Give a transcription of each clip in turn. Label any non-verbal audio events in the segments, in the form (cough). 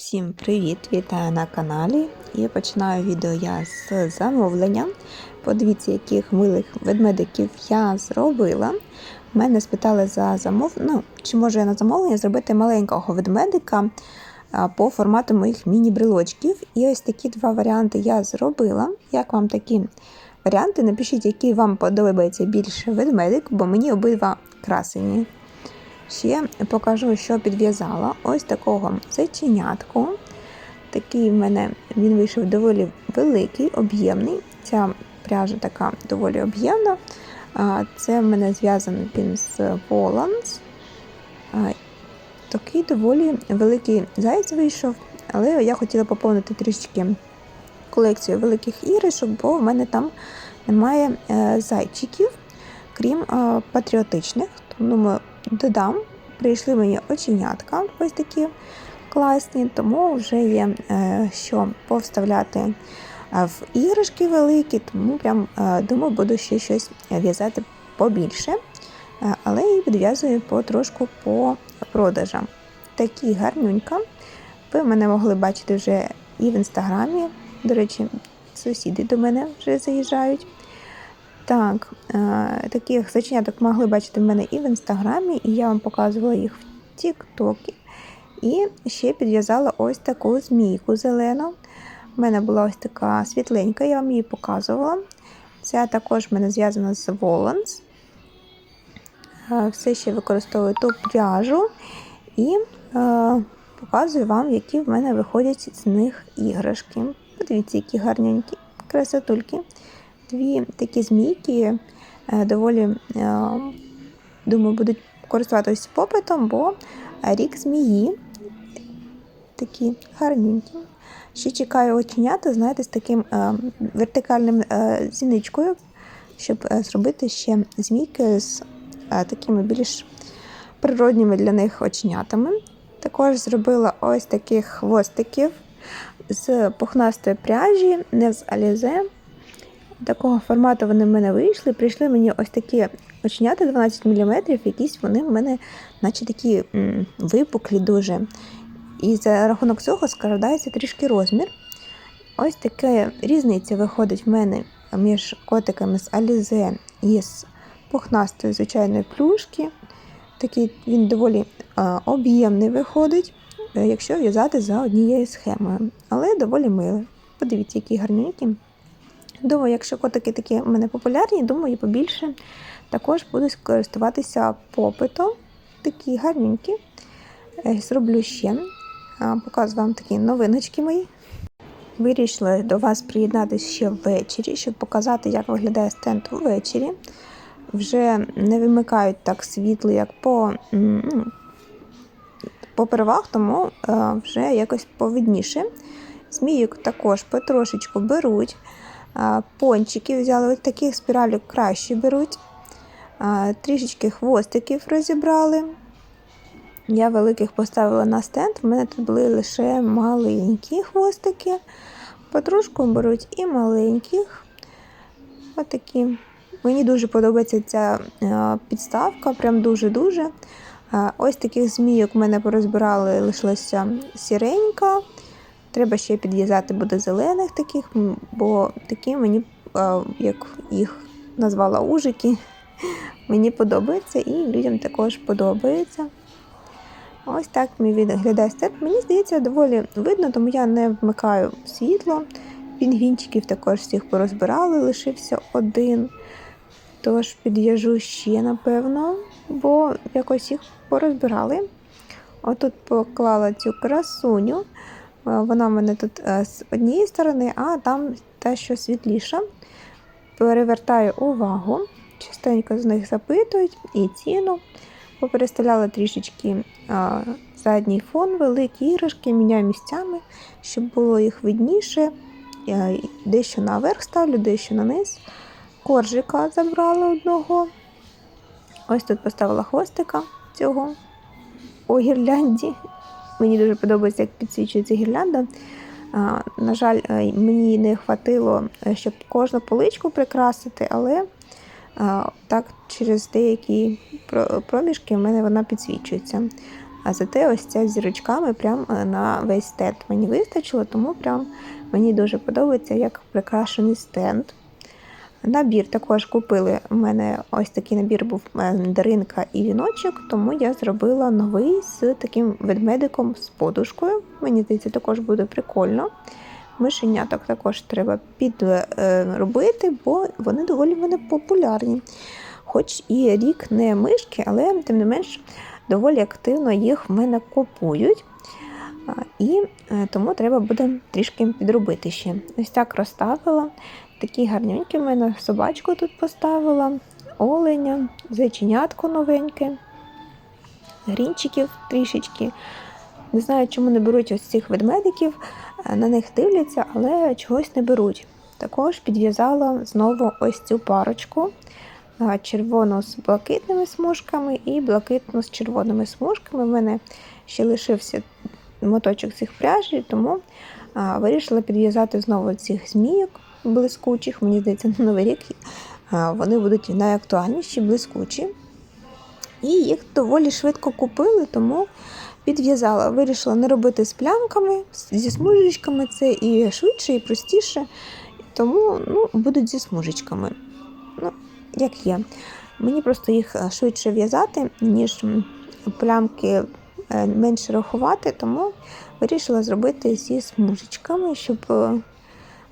Всім привіт! Вітаю на каналі. І починаю відео я з замовлення. Подивіться, яких милих ведмедиків я зробила. Мене спитали за замов... ну, чи можу я на замовлення зробити маленького ведмедика по формату моїх міні-брелочків. І ось такі два варіанти я зробила. Як вам такі варіанти? Напишіть, який вам подобається більше ведмедик, бо мені обидва красені. Ще покажу, що підв'язала. Ось такого зайченятку. Такий в мене він вийшов доволі великий, об'ємний. Ця пряжа така доволі об'ємна. Це в мене зв'язаний він з Volans. Такий доволі великий заяць вийшов, але я хотіла поповнити трішки колекцію великих іграшок, бо в мене там немає е, зайчиків, крім е, патріотичних. Тому додам. Прийшли мені оченятка, ось такі класні, тому вже є е, що повставляти в іграшки великі, тому прям е, думаю, буду ще щось в'язати побільше. Е, але і підв'язую потрошку по продажам. Такі гарнюнька. Ви мене могли бачити вже і в інстаграмі. До речі, сусіди до мене вже заїжджають. Так, е, таких заченяток могли бачити в мене і в інстаграмі, і я вам показувала їх в Тіктокі. І ще підв'язала ось таку змійку зелену. У мене була ось така світленька, я вам її показувала. Ця також в мене зв'язана з Воланс. Все ще використовую ту пряжу і е, показую вам, які в мене виходять з них іграшки. Подивіться, які гарненькі красотульки дві такі змійки е, доволі, е, думаю, будуть користуватися попитом, бо рік змії такі гарненькі. Ще чекаю оченята, знаєте, з таким е, вертикальним зіничкою, щоб зробити ще змійки з такими більш природніми для них оченятами. Також зробила ось таких хвостиків з пухнастої пряжі, не з алізе. Такого формату вони в мене вийшли. Прийшли мені ось такі оченята 12 мм, якісь вони в мене, наче такі м, випуклі дуже. І за рахунок цього складається трішки розмір. Ось така різниця виходить в мене між котиками з Alize і з пухнастої звичайної плюшки. Такий він доволі об'ємний виходить, е, якщо в'язати за однією схемою. Але доволі милий. Подивіться, які гарненькі. Думаю, якщо котики такі в мене популярні, думаю, побільше також будуть користуватися попитом. Такі гарненькі. Е, зроблю ще. Показую вам такі новиночки мої. Вирішила до вас приєднатися ще ввечері, щоб показати, як виглядає стенд ввечері. Вже не вимикають так світло, як по по первах, тому вже якось повидніше. Змійок також потрошечку беруть. Пончики взяли, ось таких спіралів краще беруть. Трішечки хвостиків розібрали. Я великих поставила на стенд, в мене тут були лише маленькі хвостики. Потрошку беруть і маленьких. Отакі. Мені дуже подобається ця підставка, прям дуже-дуже. Ось таких змійок в мене порозбирали, лишилася сіренька. Треба ще підв'язати буде зелених таких, бо такі мені, як їх назвала ужики, (laughs) мені подобається і людям також подобається. Ось так мій виглядає степ. Мені здається, доволі видно, тому я не вмикаю світло. Пінгвінчиків також всіх порозбирали, лишився один. Тож підв'яжу ще, напевно, бо якось їх порозбирали. Отут поклала цю красуню. Вона в мене тут е, з однієї сторони, а там те, що світліша. Перевертаю увагу, частенько з них запитують і ціну. Попереставляла трішечки задній фон, великі іграшки, міняю місцями, щоб було їх видніше. Я дещо наверх ставлю, дещо на низ. Коржика забрала одного. Ось тут поставила хвостика цього у гірлянді. Мені дуже подобається, як підсвічується гірлянда. На жаль, е, мені не вистачило, е, щоб кожну поличку прикрасити, але так через деякі проміжки в мене вона підсвічується. А зате ось ця з зірочками прям е, на весь стенд мені вистачило, тому прям мені дуже подобається, як прикрашений стенд. Набір також купили. У мене ось такий набір був е, даринка і віночок, тому я зробила новий з таким ведмедиком з подушкою. Мені здається, також буде прикольно. Мишеняток також треба підробити, бо вони доволі в мене популярні. Хоч і рік не мишки, але тим не менш доволі активно їх в мене купують. І е, тому треба буде трішки підробити ще. Ось так розставила. Такі гарненькі в мене собачку тут поставила, оленя, зайченятко новеньке, грінчиків трішечки. Не знаю, чому не беруть ось цих ведмедиків, е, на них дивляться, але чогось не беруть. Також підв'язала знову ось цю парочку. е, Червону з блакитними смужками і блакитну з червоними смужками. У мене ще лишився моточок цих пряжі, тому вирішила підв'язати знову цих змійок блискучих. Мені здається, на новий рік вони будуть найактуальніші, блискучі. І їх доволі швидко купили, тому підв'язала. Вирішила не робити з плямками, зі смужечками це і швидше, і простіше. Тому ну, будуть зі смужечками. Ну, як є. Мені просто їх е, швидше в'язати, ніж плямки е, менше рахувати, тому вирішила зробити зі смужечками, щоб е,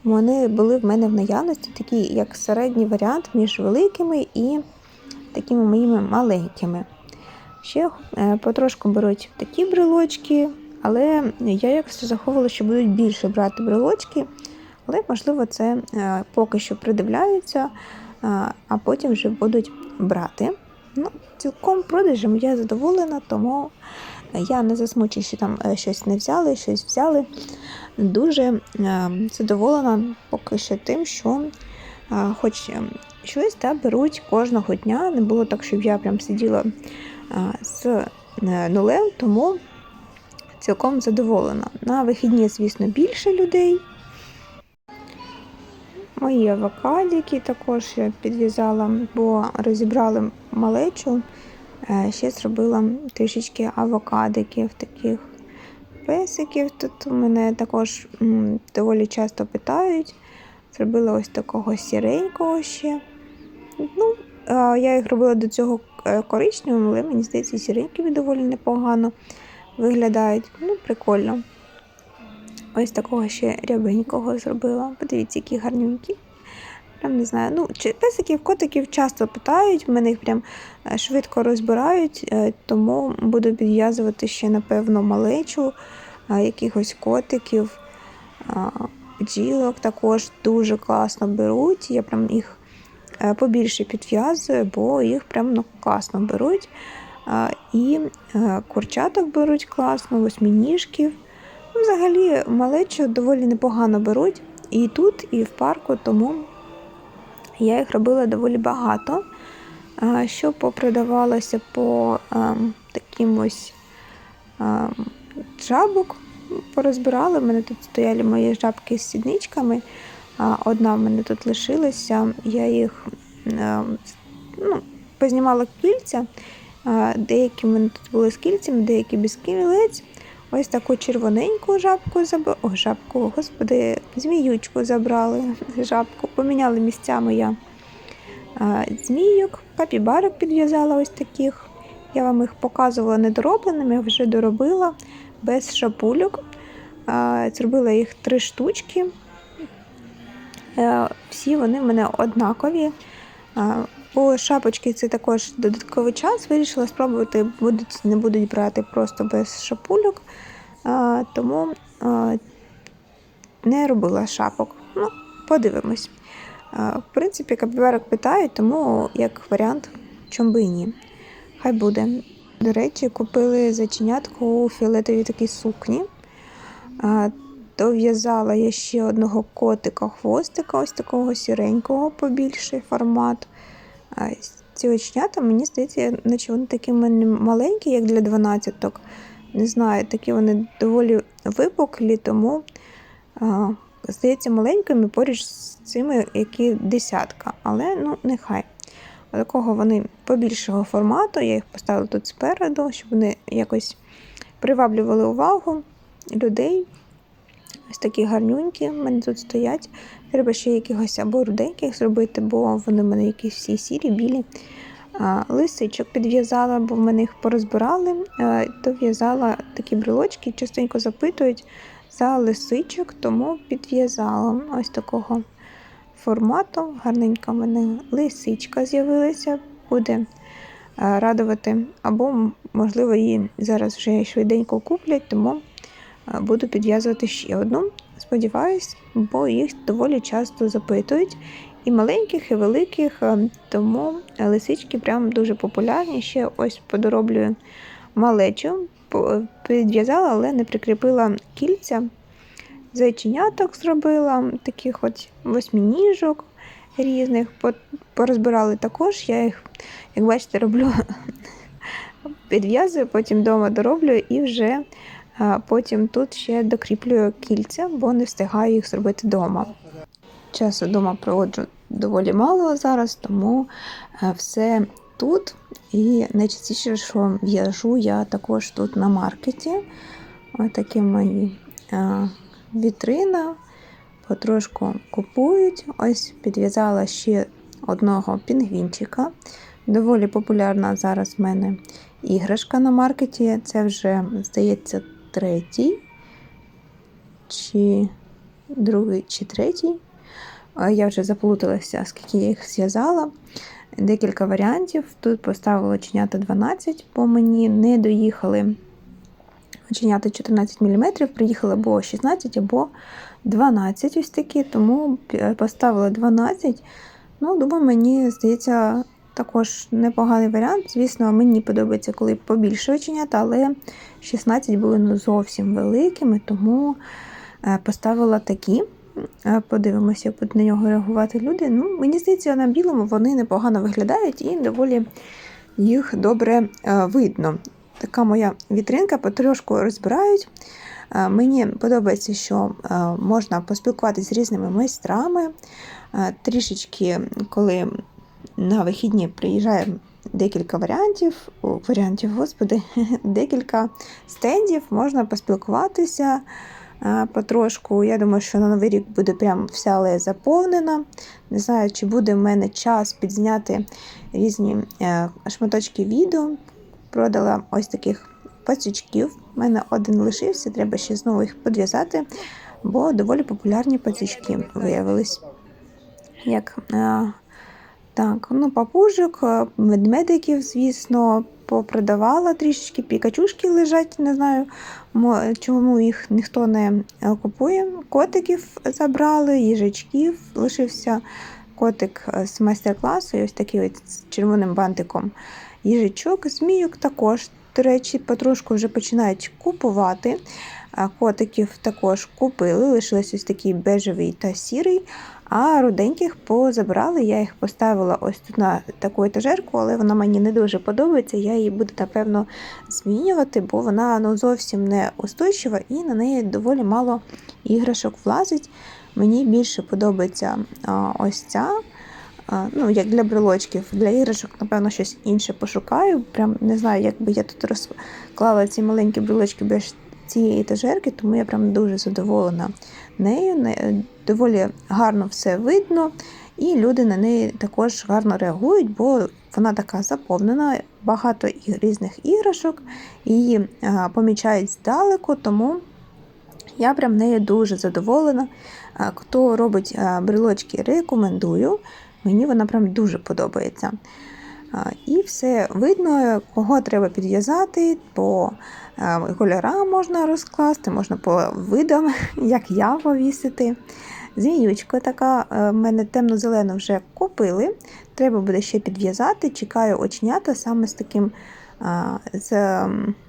вони були в мене в наявності, такі як середній варіант між великими і такими моїми маленькими. Ще е, потрошку беруть такі брелочки, але я якось заховувала, що будуть більше брати брелочки, але можливо це е, поки що придивляються, е, а потім вже будуть брати. Ну, цілком продажем я задоволена, тому я не засмучую, що там е, щось не взяли, щось взяли. Дуже е, задоволена поки що тим, що е, хоч щось та, беруть кожного дня. Не було так, щоб я прям сиділа з нулем, тому цілком задоволена. На вихідні, звісно, більше людей. Мої авокадики також я підв'язала, бо розібрали малечу. Е, Ще зробила трішечки авокадиків, таких песиків. Тут мене також доволі часто питають. Зробила ось такого сіренького ще. Ну, е, я їх робила до цього е, коричневим, але мені здається, сіренькі доволі непогано виглядають. Ну, прикольно. Ось такого ще рябенького зробила. Подивіться, які гарненькі. Прям не знаю. Ну, чи песиків, котиків часто питають, мене їх прям е, швидко розбирають, е, тому буду підв'язувати ще, напевно, малечу, е, якихось котиків, бджілок також дуже класно беруть. Я прям їх побільше підв'язую, бо їх прям ну, класно беруть. І курчаток беруть класно, восьминіжків. Ну, Взагалі малечу доволі непогано беруть і тут, і в парку, тому я їх робила доволі багато, що попродавалося по ем, таким ось ем, жабок. Порозбирали. У мене тут стояли мої жабки з сідничками. Одна в мене тут лишилася. Я їх ем, ну, познімала кільця. Деякі в мене тут були з кільцями, деякі без кілець. Ось таку червоненьку жабку забрали. О, жабку, господи, зміючку забрали. Жабку. Поміняли місцями я змійок, капібарок підв'язала ось таких. Я вам їх показувала недоробленими, вже доробила без шапульок. Зробила їх три штучки. Е, Всі вони в мене однакові. По шапочці це також додатковий час. Вирішила спробувати, будуть, не будуть брати просто без шапульок, а, тому а, не робила шапок. Ну, подивимось. А, В принципі, капібарок питають, тому як варіант, чом би і ні. Хай буде. До речі, купили заченятку у фіолетовій такій сукні. А, Дов'язала я ще одного котика хвостика, ось такого сіренького, побільший формат. Ці оченята, мені здається, наче вони такі маленькі, як для 12-ок. Не знаю, такі вони доволі випуклі, тому а, здається маленькими поруч з цими, які десятка. Але ну, нехай. Такого вони побільшого формату. Я їх поставила тут спереду, щоб вони якось приваблювали увагу людей. Ось такі гарнюнькі в мене тут стоять. Треба ще якихось або руденьких зробити, бо вони в мене якісь всі сірі, білі. Лисичок підв'язала, бо в мене їх порозбирали. А, Дов'язала такі брелочки, частенько запитують за лисичок, тому підв'язала ось такого формату. Гарненька в мене лисичка з'явилася, буде радувати. Або, можливо, її зараз вже швиденько куплять, тому буду підв'язувати ще одну. Сподіваюсь, бо їх доволі часто запитують. І маленьких, і великих, тому лисички прям дуже популярні. Ще ось подороблюю малечу, підв'язала, але не прикріпила кільця. Зайченяток зробила, таких от восьминіжок різних. Порозбирали також. Я їх, як бачите, роблю (laughs) підв'язую, потім вдома дороблю і вже потім тут ще докріплюю кільця, бо не встигаю їх зробити вдома. Часу вдома проводжу доволі мало зараз, тому е, все тут. І найчастіше, що в'яжу я також тут на маркеті. Ось такі мої е, вітрина. Потрошку купують. Ось підв'язала ще одного пінгвінчика. Доволі популярна зараз в мене іграшка на маркеті. Це вже, здається, третій, чи другий, чи третій. Я вже заплуталася, скільки я їх зв'язала. Декілька варіантів. Тут поставила оченята 12, бо мені не доїхали оченята 14 мм, приїхали або 16, або 12 ось такі, тому поставила 12. Ну, думаю, мені здається, також непоганий варіант. Звісно, мені подобається, коли побільше оченята, але 16 були ну, зовсім великими, тому е, поставила такі. Е, Подивимося, як будуть на нього реагувати люди. Ну, мені здається, на білому вони непогано виглядають і доволі їх добре е, видно. Така моя вітринка потрошку розбирають. Мені подобається, що можна поспілкуватися з різними майстрами. Трішечки, коли на вихідні приїжджає декілька варіантів, варіантів, господи, (laughs) декілька стендів, можна поспілкуватися е, потрошку. Я думаю, що на новий рік буде прям вся алея заповнена. Не знаю, чи буде в мене час підзняти різні е, шматочки відео. Продала ось таких пацючків. У мене один лишився, треба ще знову їх підв'язати, бо доволі популярні пацючки виявились. Як е, так, ну, папужок, е, медмедиків, звісно, попродавала трішечки, пікачушки лежать, не знаю, чому їх ніхто не е, купує. Котиків забрали, їжачків, лишився котик е, з майстер-класу, ось такий ось з червоним бантиком їжачок, змійок також. До речі, потрошку вже починають купувати. Котиків також купили, лишились ось такий бежевий та сірий, а руденьких позабрали. Я їх поставила ось тут на таку етажерку, але вона мені не дуже подобається. Я її буду, напевно, змінювати, бо вона ну, зовсім не устойчива і на неї доволі мало іграшок влазить. Мені більше подобається а, ось ця. А, Ну, як для брелочків, для іграшок, напевно, щось інше пошукаю. Прям не знаю, як би я тут розклала ці маленькі брелочки без цієї етажерки, тому я прям дуже задоволена нею. Доволі гарно все видно, і люди на неї також гарно реагують, бо вона така заповнена, багато різних іграшок, її помічають здалеку, тому я прям нею дуже задоволена. Хто робить брелочки, рекомендую. Мені вона прям дуже подобається. І все видно, кого треба підв'язати, по е, кольорам можна розкласти, можна по видам, (laughs) як я повісити. Зміючка така, е, в мене темно-зелену вже купили. Треба буде ще підв'язати. Чекаю оченята саме з таким з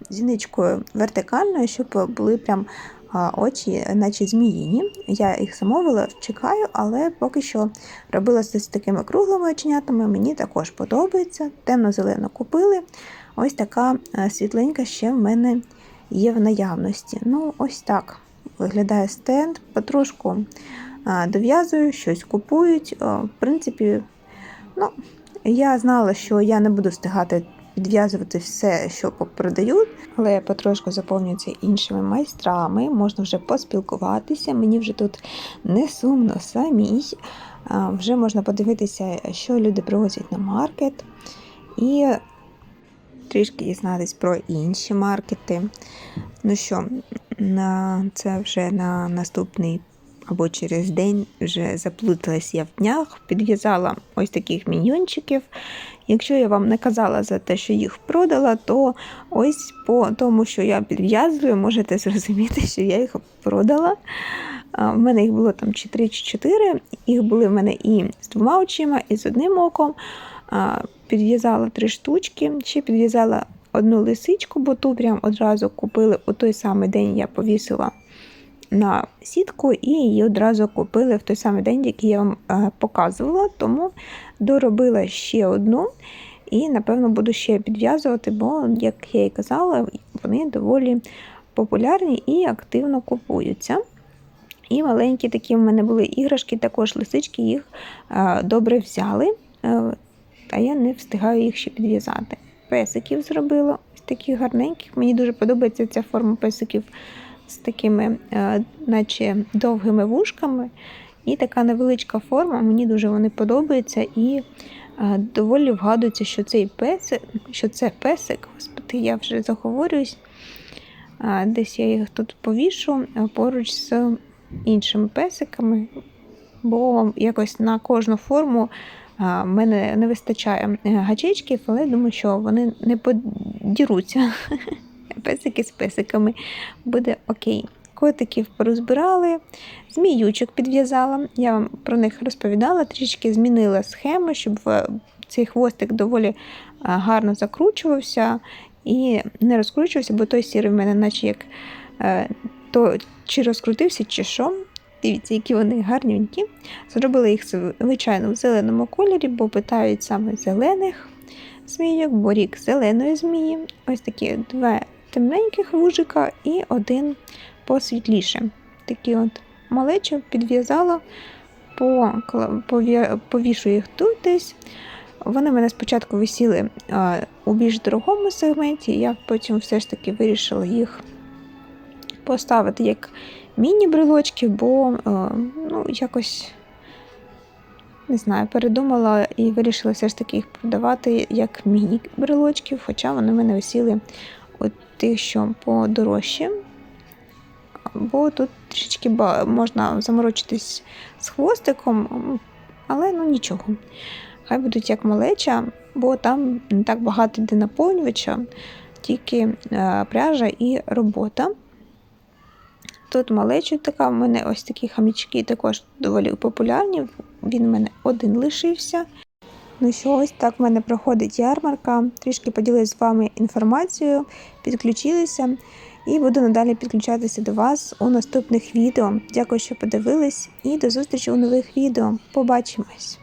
зіничкою вертикальною, щоб були прям очі, наче зміїні. Я їх замовила, чекаю, але поки що робила з такими круглими оченятами. Мені також подобається. Темно-зелену купили. Ось така е, світленька ще в мене є в наявності. Ну, ось так виглядає стенд. Потрошку дов'язую, щось купують. В принципі, ну, я знала, що я не буду встигати підв'язувати все, що продають, але потрошку заповнюється іншими майстрами. Можна вже поспілкуватися. Мені вже тут не сумно самій. Вже можна подивитися, що люди привозять на маркет. І трішки дізнатись про інші маркети. Ну що, на це вже на наступний або через день вже заплуталась я в днях, підв'язала ось таких міньйончиків. Якщо я вам не казала за те, що їх продала, то ось по тому, що я підв'язую, можете зрозуміти, що я їх продала. В мене їх було там чи 3 чи 4. Їх були в мене і з двома очима, і з одним оком. Підв'язала три штучки, ще підв'язала одну лисичку, бо ту прям одразу купили у той самий день я повісила на сітку і її одразу купили в той самий день, який я вам е, показувала. Тому доробила ще одну і, напевно, буду ще підв'язувати, бо, як я і казала, вони доволі популярні і активно купуються. І маленькі такі в мене були іграшки, також лисички їх е, добре взяли, е, а я не встигаю їх ще підв'язати. Песиків зробила ось таких гарненьких. Мені дуже подобається ця форма песиків з такими, е, наче довгими вушками. І така невеличка форма, мені дуже вони подобаються. І е, доволі вгадується, що цей песик, що це песик, господи, я вже заговорююсь. Десь я їх тут повішу е, поруч з іншими песиками, бо якось на кожну форму мене не вистачає гачечків, але думаю, що вони не подіруться. (laughs) Песики з песиками буде окей. Котиків порозбирали, зміючок підв'язала. Я вам про них розповідала, трішки змінила схему, щоб е, цей хвостик доволі е, гарно закручувався і не розкручувався, бо той сірий в мене, наче як то чи розкрутився, чи що. Дивіться, які вони гарненькі. Зробили їх, звичайно, в зеленому кольорі, бо питають саме зелених змійок, бо рік зеленої змії. Ось такі два темненьких вужика і один посвітліше. Такі от малечі підв'язала, повішу їх тут десь. Вони мене спочатку висіли у більш дорогому сегменті, я потім все ж таки вирішила їх поставити як міні-брелочки, бо ну, якось не знаю, передумала і вирішила все ж таки їх продавати як міні-брелочків, хоча вони в мене висіли тих, що подорожче. Бо тут трішечки можна заморочитись з хвостиком, але ну нічого. Хай будуть як малеча, бо там не так багато йде наповнювача, тільки е, пряжа і робота. Тут малечі така, в мене ось такі хамічки також доволі популярні. Він у мене один лишився. Ну що, ось так в мене проходить ярмарка. Трішки поділюсь з вами інформацією, підключилися і буду надалі підключатися до вас у наступних відео. Дякую, що подивились, і до зустрічі у нових відео. Побачимось!